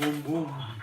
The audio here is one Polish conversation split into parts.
Bum, bum.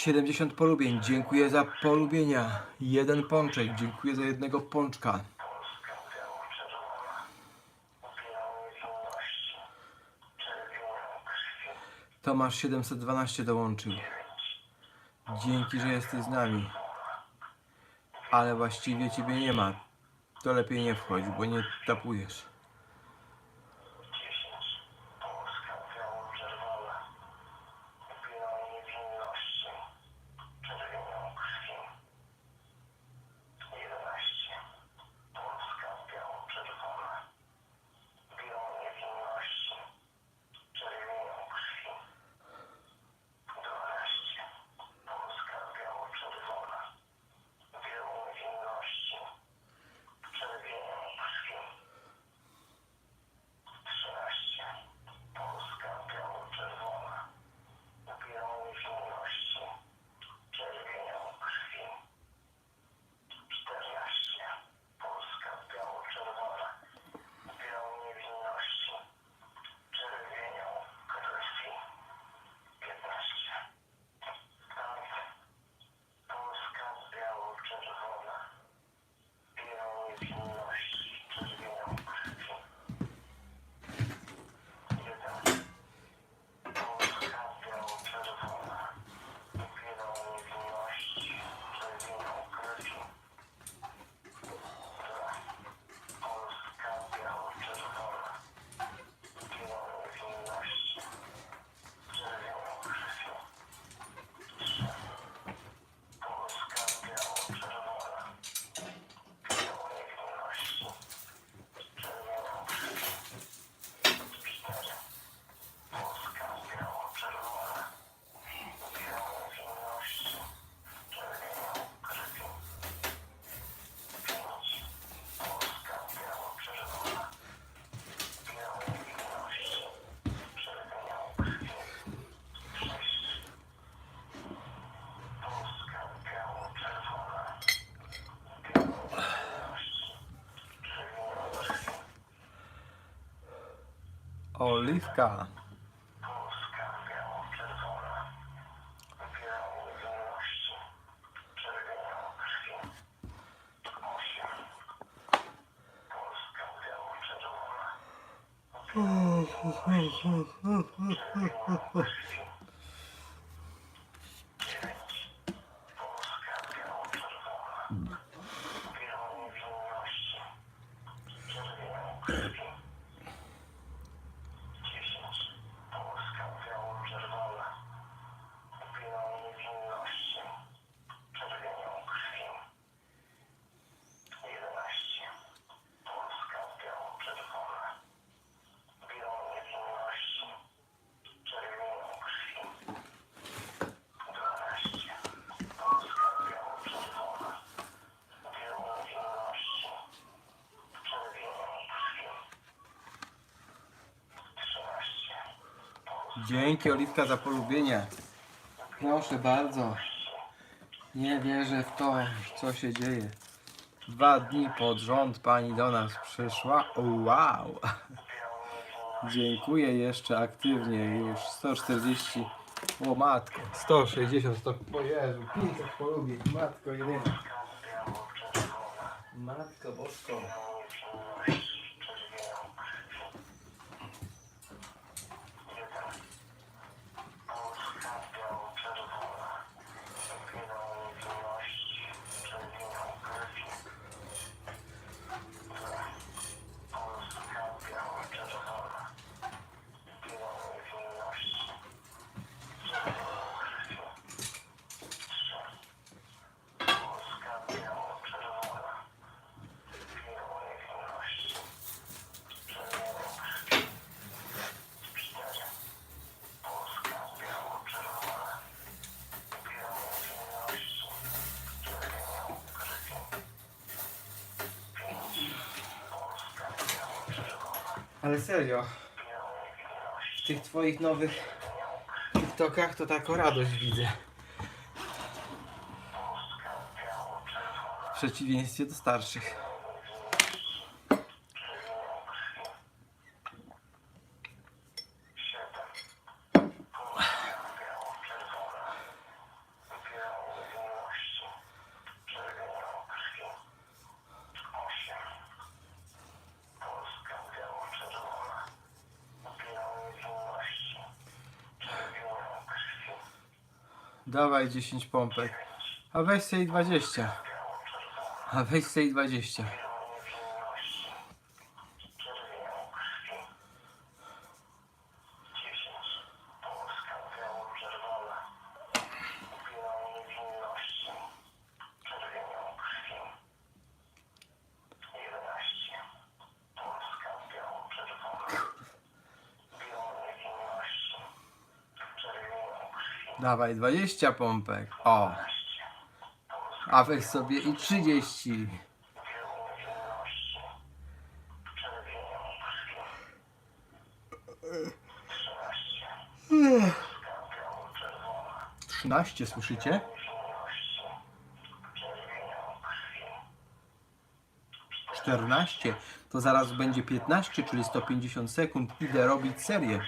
70 polubień. Dziękuję za polubienia. Jeden pączek. Dziękuję za jednego pączka. Tomasz 712 dołączył. Dzięki, że jesteś z nami. Ale właściwie ciebie nie ma. To lepiej nie wchodź, bo nie tapujesz. Oliwka. Dzięki Oliwka za polubienie. Proszę bardzo. Nie wierzę w to, co się dzieje. Dwa dni pod rząd pani do nas przyszła. Wow! Dziękuję jeszcze aktywnie. Już 140. O matko. 160. To, o Jezu, 500 polubień. Matko jedyna. Matko bosko. Ale serio, w tych twoich nowych TikTokach to taką radość widzę. W przeciwieństwie do starszych. Dawaj 10 pompek. A weź sobie i 20. A weź sobie i 20. Dawaj 20 pompek. O. A weź sobie i 30. Trzynaście, słyszycie? Czternaście, to zaraz będzie 15, czyli 150 sekund. Idę robić serię.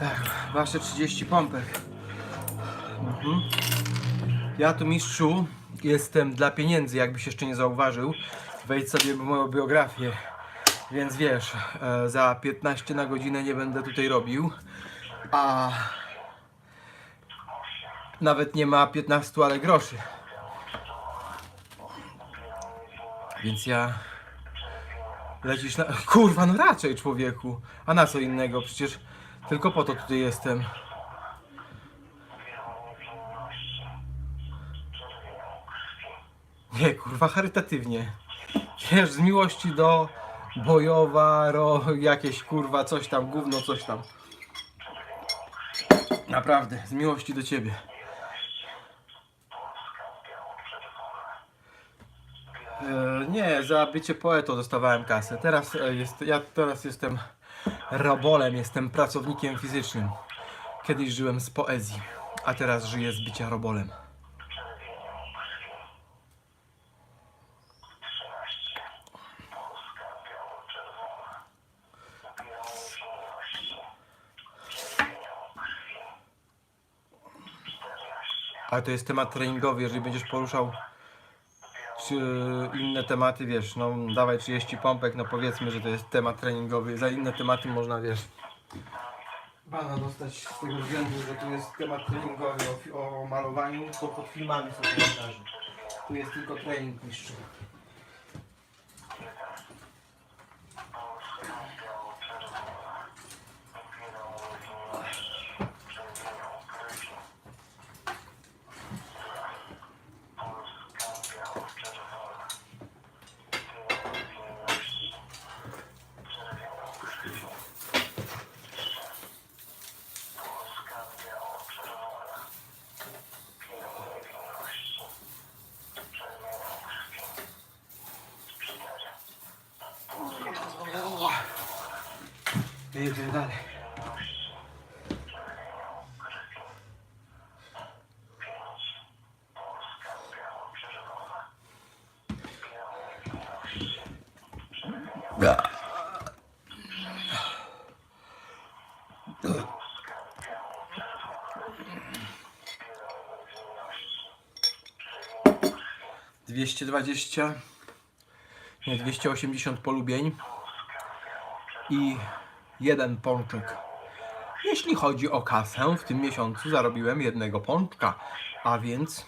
Tak, wasze 30 pompek. Mhm. Ja tu mistrzu jestem dla pieniędzy, jakbyś jeszcze nie zauważył. Wejdź sobie w moją biografię. Więc wiesz, e, za 15 na godzinę nie będę tutaj robił. A nawet nie ma 15, ale groszy. Więc ja lecisz na. Kurwa, no raczej człowieku. A na co innego? Przecież tylko po to tutaj jestem. Nie, kurwa, charytatywnie. Wiesz, z miłości do bojowa, ro, jakieś kurwa, coś tam, gówno, coś tam. Naprawdę, z miłości do ciebie. E, nie, za bycie poetą dostawałem kasę. Teraz e, jest, ja teraz jestem robolem, jestem pracownikiem fizycznym. Kiedyś żyłem z poezji, a teraz żyję z bycia robolem. Ale to jest temat treningowy, jeżeli będziesz poruszał czy inne tematy, wiesz, no dawaj 30 pompek, no powiedzmy, że to jest temat treningowy. Za inne tematy można, wiesz, bana dostać z tego względu, że tu jest temat treningowy o, o malowaniu, to pod filmami są komentarze. Tu jest tylko trening mistrzu. Jedziemy dalej. Dwieście dwadzieścia, nie dwieście osiemdziesiąt polubień i jeden pączek. Jeśli chodzi o kasę, w tym miesiącu zarobiłem jednego pączka, a więc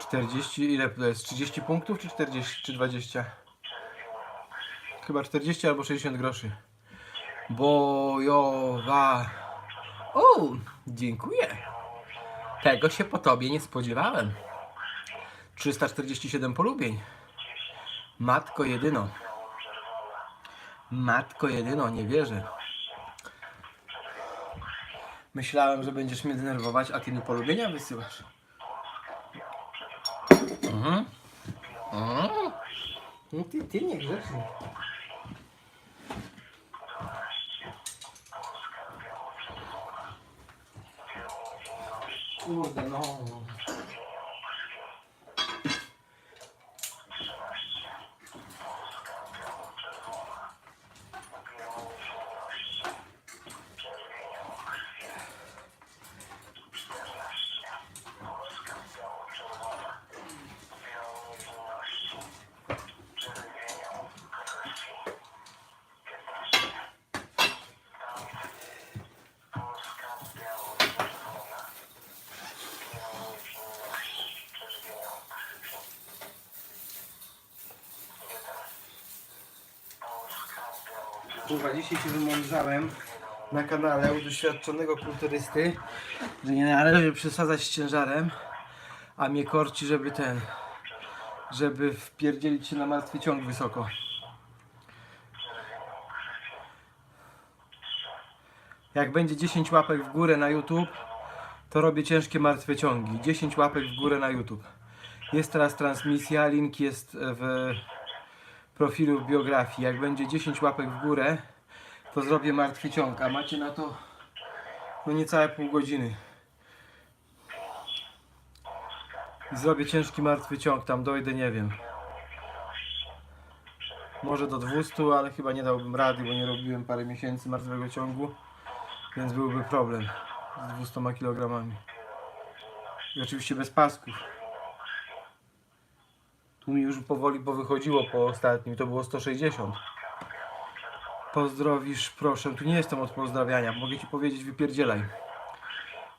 40, ile to jest? 30 punktów czy 40 czy 20? chyba 40 albo 60 groszy. Bojowa. O, dziękuję. Tego się po tobie nie spodziewałem. 347 polubień. Matko jedyno. Matko jedyno, nie wierzę. Myślałem, że będziesz mnie denerwować, a ty mi polubienia wysyłasz. Mhm. Mhm. No ty, ty niegrzeczny. Kurde no. Kurwa, dzisiaj się wymądrzałem na kanale u doświadczonego kulturysty, że nie należy przesadzać z ciężarem, a mnie korci, żeby ten, żeby wpierdzielić się na martwy ciąg wysoko. Jak będzie 10 łapek w górę na YouTube, to robię ciężkie martwe ciągi. 10 łapek w górę na YouTube. Jest teraz transmisja, link jest w profilu biografii. Jak będzie 10 łapek w górę, to zrobię martwy ciąg, a macie na to no niecałe pół godziny. Zrobię ciężki martwy ciąg, tam dojdę, nie wiem. Może do 200, ale chyba nie dałbym rady, bo nie robiłem parę miesięcy martwego ciągu, więc byłby problem z 200 kg. I oczywiście bez pasków. Tu mi już powoli powychodziło po ostatnim, to było 160. Pozdrowisz, proszę. Tu nie jestem od pozdrawiania, mogę ci powiedzieć, wypierdzielaj.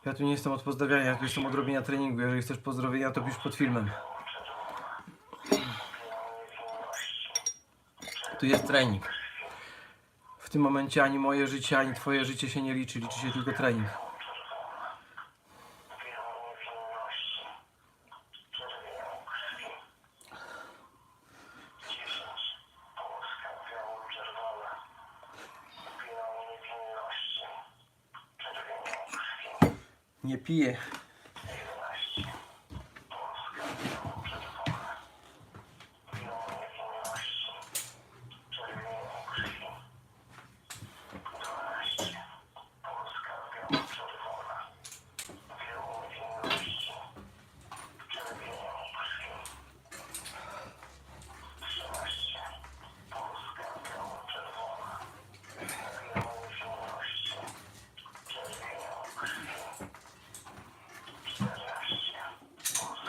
Ja tu nie jestem od pozdrawiania, ja tu jestem od robienia treningu. Jeżeli chcesz pozdrowienia, to pisz pod filmem. Tu jest trening. W tym momencie ani moje życie, ani twoje życie się nie liczy, liczy się tylko trening. Nie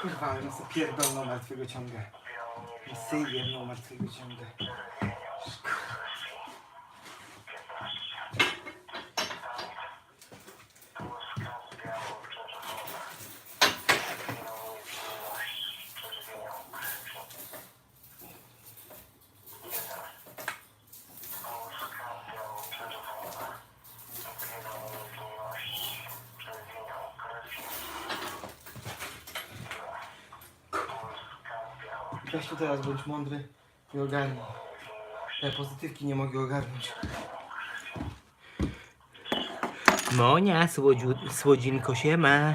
Kurwa, ale sobie pierdolną martwego ciąga. Syjemną martwego ciąga. Teraz bądź mądry i ogarnij. Te pozytywki nie mogę ogarnąć. Monia, słodziu, słodzinko się ma.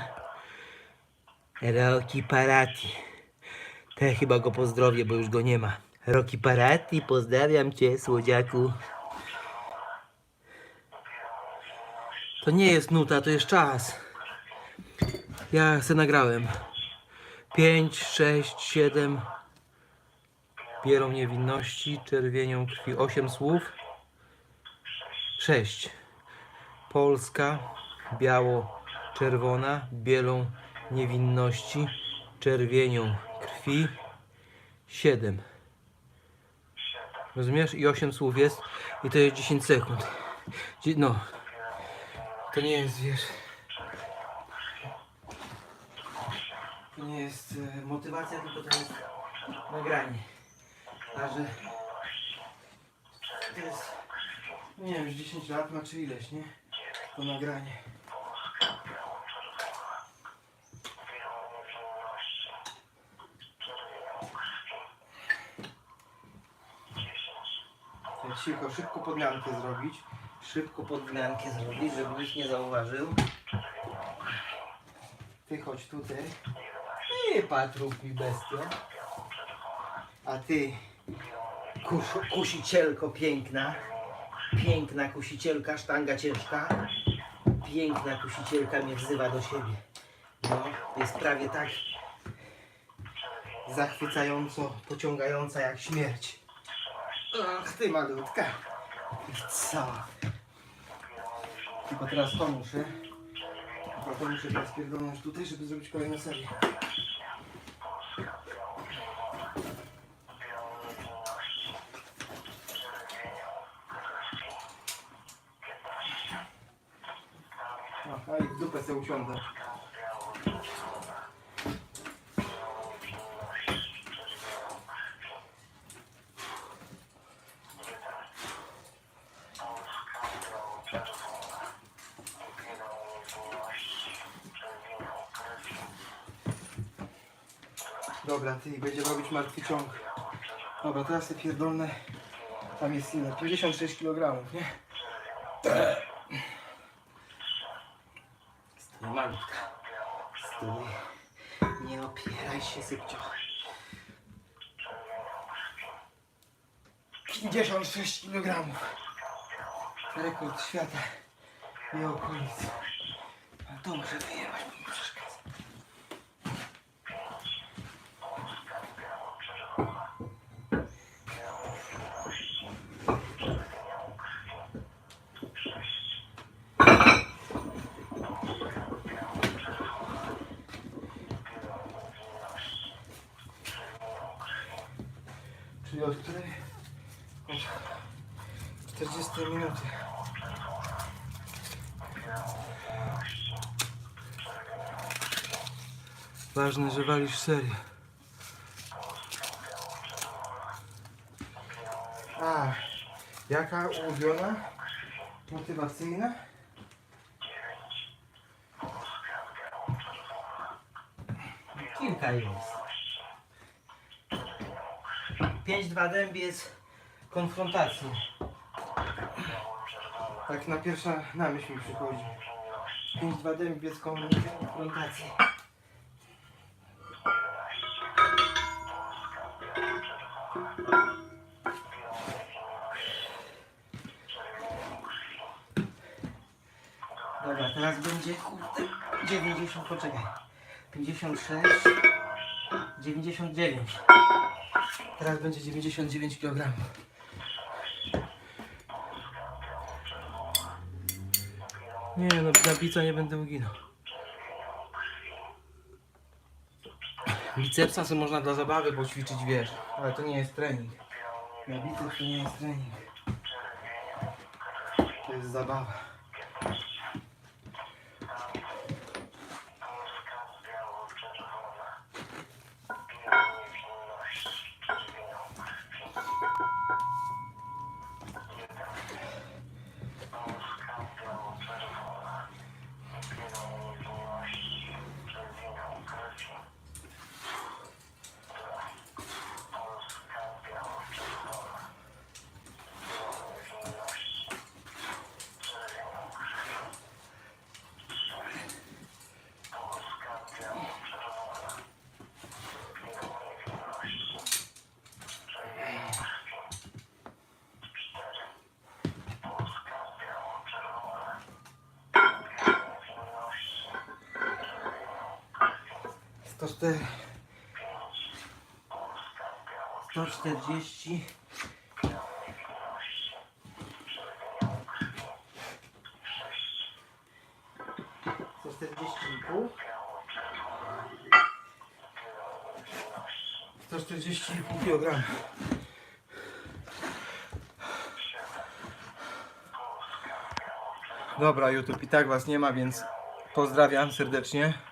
Roki Parati. Te chyba go pozdrowię, bo już go nie ma. Roki Parati, pozdrawiam cię, słodziaku. To nie jest nuta, to jest czas. Ja se nagrałem. 5, 6, 7. Pierą niewinności, czerwienią krwi. 8 słów. 6. Polska, biało-czerwona, bielą niewinności, czerwienią krwi. 7. Rozumiesz? I 8 słów jest. I to jest 10 sekund. No. To nie jest, wiesz. To nie jest e, motywacja, tylko to jest nagranie. A że To jest, nie wiem, już 10 lat ma czy ileś, nie? To nagranie. Cicho, szybko podmiankę zrobić. Szybko podmiankę zrobić, żeby nie zauważył. Ty chodź tutaj. Nie patrów mi bestia. A ty, Kus, kusicielko piękna. Piękna kusicielka, sztanga ciężka. Piękna kusicielka mnie wzywa do siebie. No, jest prawie tak zachwycająco pociągająca jak śmierć. Ach, ty malutka. Co? Tylko teraz to muszę. Tylko to muszę teraz pierdolnąć tutaj, żeby zrobić kolejną serię. 50. Dobra, ty będzie robić martwy ciąg. Dobra, teraz te pierdolne. Tam jest ile? 56 kg, nie? Stój. Nie opieraj się, sypcio. 56 kg. Rekord świata i okolic. To muszę wyjechać, bo mi przeszkadza. Czyli od której? Od 40 minuty. Ważne, że walisz serię. A, jaka ulubiona? Motywacyjna? Kilka jest. 5-2 dębiec konfrontacji. Tak na pierwsza na myśl mi przychodzi. 5-2 dębiec konfrontacji. 90, poczekaj. 56, 99. Teraz będzie 99 kg. Nie no, na bica nie będę uginał. Bicepsa sobie można dla zabawy poćwiczyć, wiesz, ale to nie jest trening. Na biceps to nie jest trening. To jest zabawa. Sto cztery. 140. Sto czterdzieści i pół. Sto czterdzieści i pół kilograma. Dobra, YouTube i tak was nie ma, więc pozdrawiam serdecznie.